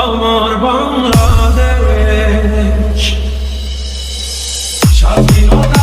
আমার বাংলাদেশ। স্বাধীনতা